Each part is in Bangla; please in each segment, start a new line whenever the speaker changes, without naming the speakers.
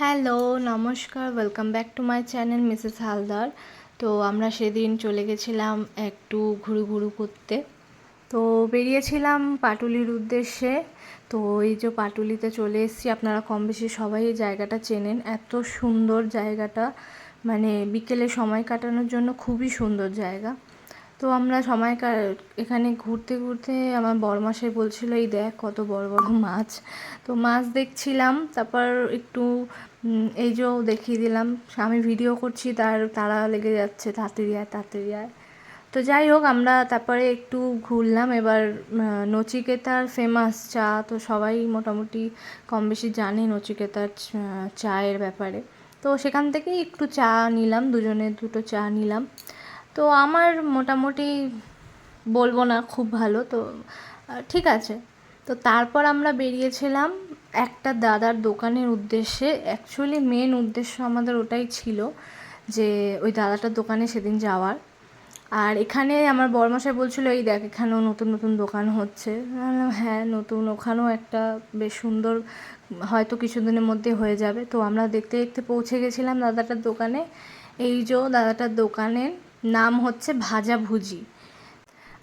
হ্যালো, নমস্কার welcome back to my channel Mrs Haldar তো আমরা সেদিন চলে গেছিলাম একটু ঘুরু ঘুরু করতে। তো বেরিয়েছিলাম পাটুলির উদ্দেশ্যে। তো এই যে পাটুলিতে চলে এসেছি, আপনারা কম বেশি সবাই এই জায়গাটা চেনেন। এত সুন্দর জায়গাটা মানে বিকেলে সময় কাটানোর জন্য খুবই সুন্দর জায়গা। তো আমরা সময় এখানে ঘুরতে ঘুরতে আমার বড়মাসাই বলছিল, এই দেখ কত বড় বড় মাছ। তো মাছ দেখছিলাম, তারপর একটু এই যে দেখিয়ে দিলাম, আমি ভিডিও করছি, তার তারা লেগে যাচ্ছে তাড়াতাড়ি আয় তো যাই হোক, আমরা তারপরে একটু ঘুরলাম, এবার নচিকেতার ফেমাস চা, তো সবাই মোটামুটি কম বেশি জানে নচিকেতার চায়ের ব্যাপারে। তো সেখান থেকেই একটু চা নিলাম, দুজনে দুটো চা নিলাম। তো আমার মোটামুটি বলব না খুব ভালো, তো ঠিক আছে। তো তারপর আমরা বেরিয়েছিলাম একটা দাদার দোকানের উদ্দেশ্যে। অ্যাকচুয়ালি মেন উদ্দেশ্য আমাদের ওটাই ছিল যে ওই দাদাটার দোকানে সেদিন যাওয়ার। আর এখানে আমার বড়মশাই বলছিল, এই দেখ, এখানেও নতুন নতুন দোকান হচ্ছে। হ্যাঁ নতুন, ওখানেও একটা বেশ সুন্দর, হয়তো কিছুদিনের মধ্যে হয়ে যাবে। তো আমরা দেখতে দেখতে পৌঁছে গেছিলাম দাদাটার দোকানে। এই যে দাদাটার দোকানের নাম হচ্ছে ভাজা ভুজি।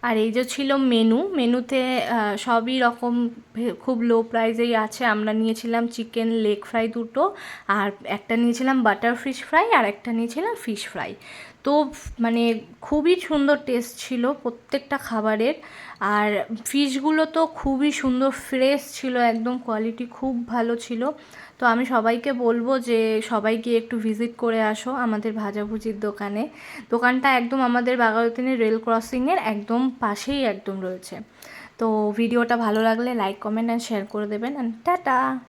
আর এই যে ছিল মেনু মেনুতে সবই রকম খুব লো প্রাইসেই আছে। আমরা নিয়েছিলাম চিকেন লেগ ফ্রাই দুটো, আর একটা নিয়েছিলাম বাটার ফিশ ফ্রাই আর একটা নিয়েছিলাম ফিশ ফ্রাই তো মানে খুবই সুন্দর টেস্ট ছিল প্রত্যেকটা খাবারের। আর ফিশগুলো তো খুবই সুন্দর ফ্রেশ ছিল একদম কোয়ালিটি খুব ভালো ছিল। তো আমি সবাইকে বলব যে সবাই গিয়ে একটু ভিজিট করে আসো আমাদের ভাজাভুজির দোকানে। দোকানটা একদম আমাদের বাগায়তিনের রেল ক্রসিংয়ের একদম পাশেই একদম রয়েছে। তো ভিডিওটা ভালো লাগলে লাইক কমেন্ট অ্যান্ড শেয়ার করে দেবেন। And tata!